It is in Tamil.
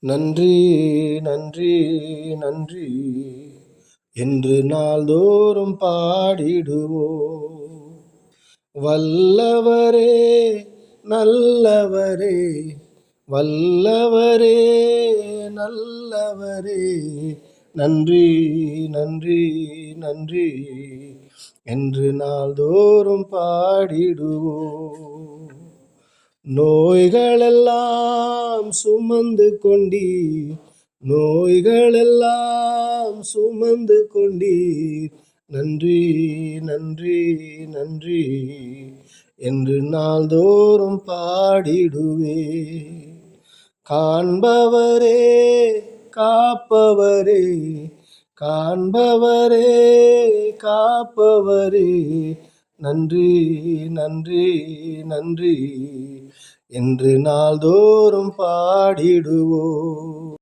நன்றி நன்றி நன்றி. என்று நாள்தோறும் பாடிடுவோ. வல்லவரே நல்லவரே வல்லவரே நல்லவரே. நன்றி நன்றி நன்றி. என்று நாள்தோறும் பாடிடுவோம் நோய்களெல்லாம் சுமந்து கொண்டீர். நோய்களெல்லாம் சுமந்து கொண்டீர். நன்றி நன்றி நன்றி. என்று நாள்தோறும் பாடிடுவே. காண்பவரே காப்பவரே. காண்பவரே காப்பவரே. நன்றி நன்றி நன்றி. என்று நாள்தோறும் பாடிடுவோம்.